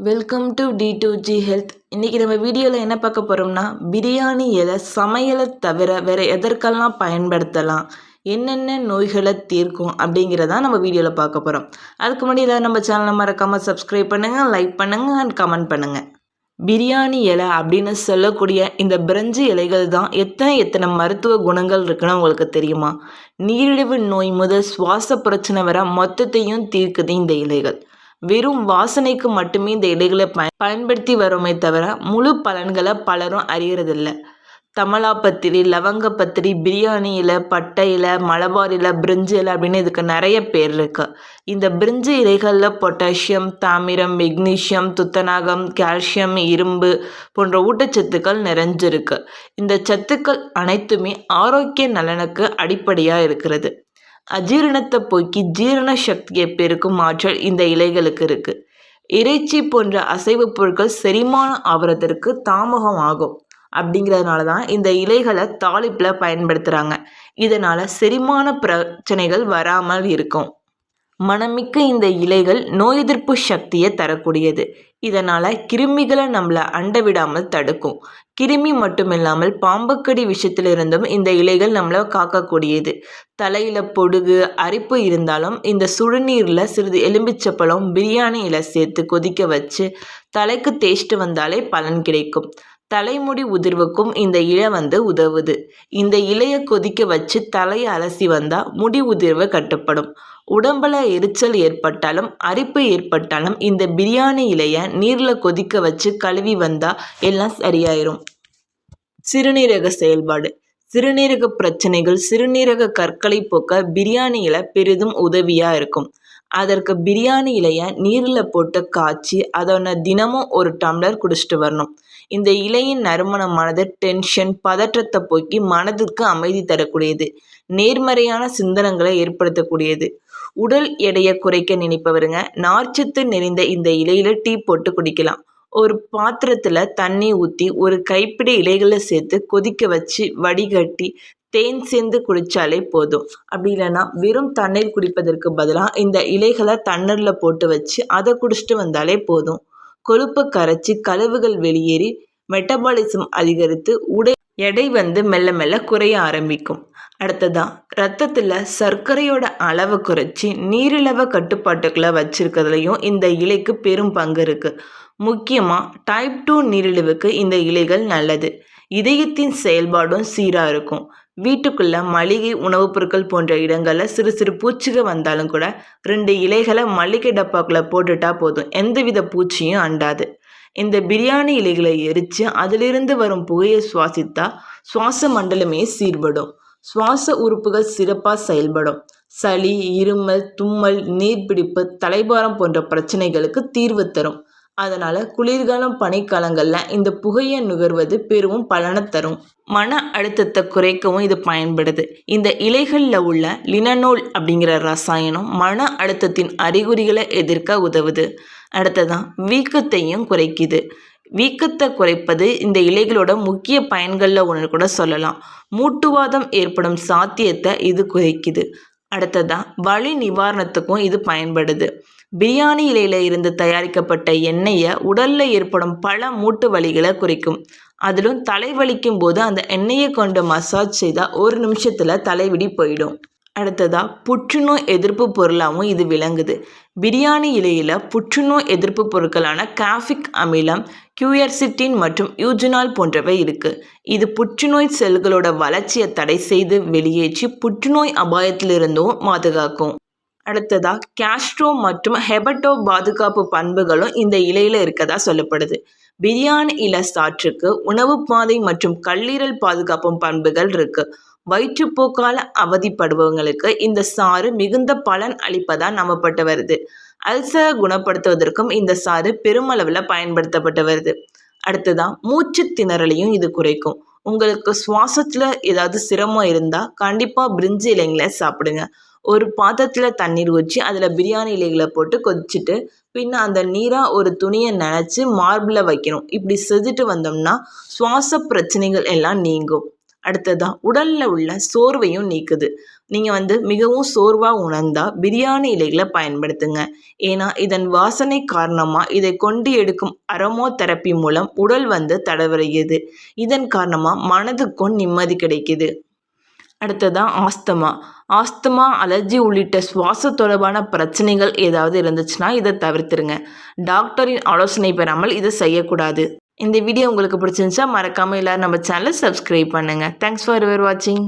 Welcome to T two G health இன்றைக்கி நம்ம வீடியோவில் என்ன பார்க்க போகிறோம்னா பிரியாணி இலை சமையலை தவிர வேறு எதற்கெல்லாம் பயன்படுத்தலாம் என்னென்ன நோய்களை தீர்க்கும் அப்படிங்கிறதான் நம்ம வீடியோவில் பார்க்க போகிறோம் அதுக்கு முன்னாடி ஏதாவது நம்ம சேனலை மறக்காமல் சப்ஸ்கிரைப் பண்ணுங்கள் லைக் பண்ணுங்கள் அண்ட் கமெண்ட் பண்ணுங்கள் பிரியாணி இலை அப்படின்னு சொல்லக்கூடிய இந்த பிரெஞ்சு இலைகள் தான் எத்தனை எத்தனை மருத்துவ குணங்கள் இருக்குன்னு உங்களுக்கு தெரியுமா? நீரிழிவு நோய் முதல் சுவாச பிரச்சனை வர மொத்தத்தையும் தீர்க்குது இந்த இலைகள். வெறும் வாசனைக்கு மட்டுமே இந்த இலைகளை பய பயன்படுத்தி வரோமே தவிர முழு பலன்களை பலரும் அறியறதில்ல. தமலாப்பத்திரி லவங்கப்பத்திரி பிரியாணி இலை பட்டை இலை மலபார் இலை பிரிஞ்சு இலை அப்படின்னு இதுக்கு நிறைய பேர் இருக்கு. இந்த பிரிஞ்சு இலைகளில் பொட்டாசியம் தாமிரம் மெக்னீஷியம் துத்தநாகம் கால்சியம் இரும்பு போன்ற ஊட்டச்சத்துக்கள் நிறைஞ்சிருக்கு. இந்த சத்துக்கள் அனைத்துமே ஆரோக்கிய நலனுக்கு அடிப்படையாக இருக்கிறது. அஜீரணத்தை போக்கி ஜீரண சக்தியை பெருக்கும் ஆற்றல் இந்த இலைகளுக்கு இருக்கு. இறைச்சி போன்ற அசைவப் பொருட்கள் செரிமானம் ஆகிறதற்கு தாமகம் ஆகும் அப்படிங்கிறதுனால தான் இந்த இலைகளை தாளிப்பில் பயன்படுத்துகிறாங்க இதனால் செரிமான பிரச்சனைகள் வராமல் இருக்கும். மணமிக்க இந்த இலைகள் நோய் எதிர்ப்பு சக்தியை தரக்கூடியது. இதனால் கிருமிகளை நம்மளை அண்ட விடாமல் தடுக்கும். கிருமி மட்டும் இல்லாமல் பாம்புக்கடி விஷயத்திலிருந்தும் இந்த இலைகள் நம்மளை காக்கக்கூடியது. தலையில் பொடுகு அரிப்பு இருந்தாலும் இந்த சுடுநீரில் சிறிது எலும்பிச்சப்பழம் பிரியாணி இலை சேர்த்து கொதிக்க வச்சு தலைக்கு தேய்ச்சிட்டு வந்தாலே பலன் கிடைக்கும். தலைமுடி உதிர்வுக்கும் இந்த இலை வந்து உதவுது. இந்த இலையை கொதிக்க வச்சு தலையை அலசி வந்தால் முடி உதிர்வு கட்டுப்படும். உடம்பில் எரிச்சல் ஏற்பட்டாலும் அரிப்பு ஏற்பட்டாலும் இந்த பிரியாணி இலையை நீரில் கொதிக்க வச்சு கழுவி வந்தால் எல்லாம் சரியாயிரும். சிறுநீரக செயல்பாடு. சிறுநீரக பிரச்சனைகள் சிறுநீரக கற்களை போக்க பிரியாணி இலை பெரிதும் உதவியாக இருக்கும். அதற்கு பிரியாணி இலையை நீரில் போட்டு காய்ச்சி அதை தினமும் ஒரு டம்ளர் குடிச்சிட்டு வரணும். இந்த இலையின் நறுமணமானது டென்ஷன் பதற்றத்தை போக்கி மனதுக்கு அமைதி தரக்கூடியது. நேர்மறையான சிந்தனங்களை ஏற்படுத்தக்கூடியது. உடல் எடையை குறைக்க நினைப்பவருங்க நார்ச்சத்து நிறைந்த இந்த இலையில டீ போட்டு குடிக்கலாம். ஒரு பாத்திரத்தில் தண்ணி ஊற்றி ஒரு கைப்பிடி இலைகளை சேர்த்து கொதிக்க வச்சு வடிகட்டி தேன் சேர்ந்து குடித்தாலே போதும். அப்படி இல்லைன்னா வெறும் தண்ணீர் குடிப்பதற்கு பதிலாக இந்த இலைகளை தண்ணீரில் போட்டு வச்சு அதை குடிச்சிட்டு வந்தாலே போதும். கொழுப்பை கரைச்சி கழிவுகள் வெளியேறி மெட்டபாலிசம் அதிகரித்து உடை எடை வந்து மெல்ல மெல்ல குறைய ஆரம்பிக்கும். அடுத்ததான் ரத்தத்தில் சர்க்கரையோட அளவை குறைச்சி நீரிழவ கட்டுப்பாட்டுக்களை வச்சிருக்கிறதுலையும் இந்த இலைக்கு பெரும் பங்கு இருக்குது முக்கியமாக டைப் டூ நீரிழிவுக்கு இந்த இலைகள் நல்லது. இதயத்தின் செயல்பாடும் சீராக இருக்கும். வீட்டுக்குள்ளே மளிகை உணவுப் பொருட்கள் போன்ற இடங்களில் சிறு சிறு பூச்சிகள் வந்தாலும் கூட ரெண்டு இலைகளை மளிகை டப்பாக்குள்ளே போட்டுட்டா போதும். எந்தவித பூச்சியும் அண்டாது. இந்த பிரியாணி இலைகளை எரித்து அதிலிருந்து வரும் புகையை சுவாசித்தா சுவாச மண்டலமே சீர்படும். சுவாச உறுப்புகள் சிறப்பாக செயல்படும். சளி இருமல் தும்மல் நீர்பிடிப்பு தலைபாரம் போன்ற பிரச்சனைகளுக்கு தீர்வு தரும். அதனால் குளிர்காலம் பனிக்காலங்களில் இந்த புகையை நுகர்வது பெரும் பலனை தரும். மன அழுத்தத்தை குறைக்கவும் இது பயன்படுது. இந்த இலைகளில் உள்ள லினனோல் அப்படிங்கிற ரசாயனம் மன அழுத்தத்தின் அறிகுறிகளை எதிர்க்க உதவுது. அடுத்ததான் வீக்கத்தையும் குறைக்குது. வீக்கத்தை குறைப்பது இந்த இலைகளோட முக்கிய பயன்களில் ஒன்று கூட சொல்லலாம். மூட்டுவாதம் ஏற்படும் சாத்தியத்தை இது குறைக்குது. அடுத்ததாக வலி நிவாரணத்துக்கும் இது பயன்படுது. பிரியாணி இலையில் இருந்து தயாரிக்கப்பட்ட எண்ணெயை உடலில் ஏற்படும் பல மூட்டு வலிகளை குறைக்கும். அதிலும் தலைவலிக்கும் போது அந்த எண்ணெயை கொண்டு மசாஜ் செய்தால் ஒரு நிமிஷத்தில் தலைவிடி போயிடும். அடுத்ததாக புற்றுநோய் எதிர்ப்பு பொருளாகவும் இது விளங்குது. பிரியாணி இலையில் புற்றுநோய் எதிர்ப்பு பொருட்களான காஃபிக் அமிலம் கியூயர்சிட்டின் மற்றும் யூஜினால் போன்றவை இருக்குது இது புற்றுநோய் செல்களோட வளர்ச்சியை தடை செய்து வெளியேற்றி புற்றுநோய் அபாயத்திலிருந்தும் பாதுகாக்கும். அடுத்ததாக கேஸ்ட்ரோ மற்றும் ஹெபட்டோ பாதுகாப்பு பண்புகளும் இந்த இலையில் இருக்கதா சொல்லப்படுது. பிரியாணி இலை சாற்றுக்கு உணவு பாதை மற்றும் கல்லீரல் பாதுகாப்பும் பண்புகள் இருக்குது வயிற்றுப்போக்கால் அவதிப்படுபவங்களுக்கு இந்த சாறு மிகுந்த பலன் அளிப்பதாக நம்பப்பட்டு வருது. அல்சரை குணப்படுத்துவதற்கும் இந்த சாறு பெருமளவில் பயன்படுத்தப்பட்டு வருது. அடுத்ததான் மூச்சு திணறலையும் இது குறைக்கும். உங்களுக்கு சுவாசத்தில் ஏதாவது சிரமம் இருந்தால் கண்டிப்பாக பிரிஞ்சு இலைங்களை சாப்பிடுங்க. ஒரு பாத்திரத்தில் தண்ணீர் ஊற்றி அதில் பிரியாணி இலைகளை போட்டு கொதிச்சுட்டு பின்ன அந்த நீராக ஒரு துணியை நினச்சி மார்பில் வைக்கணும். இப்படி செஞ்சுட்டு வந்தோம்னா சுவாச பிரச்சனைகள் எல்லாம் நீங்கும். அடுத்ததாக உடலில் உள்ள சோர்வையும் நீக்குது. நீங்கள் வந்து மிகவும் சோர்வாக உணர்ந்தால் பிரியாணி இலைகளை பயன்படுத்துங்க. ஏன்னா இதன் வாசனை காரணமாக இதை கொண்டு எடுக்கும் அரமோ தெரப்பி மூலம் உடல் வந்து தடவருகிறது இதன் காரணமாக மனதுக்கும் நிம்மதி கிடைக்குது. அடுத்ததான் ஆஸ்தமா. ஆஸ்துமா அலர்ஜி உள்ளிட்ட சுவாச தொடர்பான பிரச்சனைகள் ஏதாவது இருந்துச்சுன்னா இதை தவிர்த்துருங்க. டாக்டரின் ஆலோசனை பெறாமல் இதை செய்யக்கூடாது. இந்த வீடியோ உங்களுக்கு பிடிச்சிருந்துச்சா மறக்காமல் எல்லோரும் நம்ம சேனலை சப்ஸ்கிரைப் பண்ணுங்கள் தேங்க்ஸ் ஃபார் யுவர் வாட்சிங்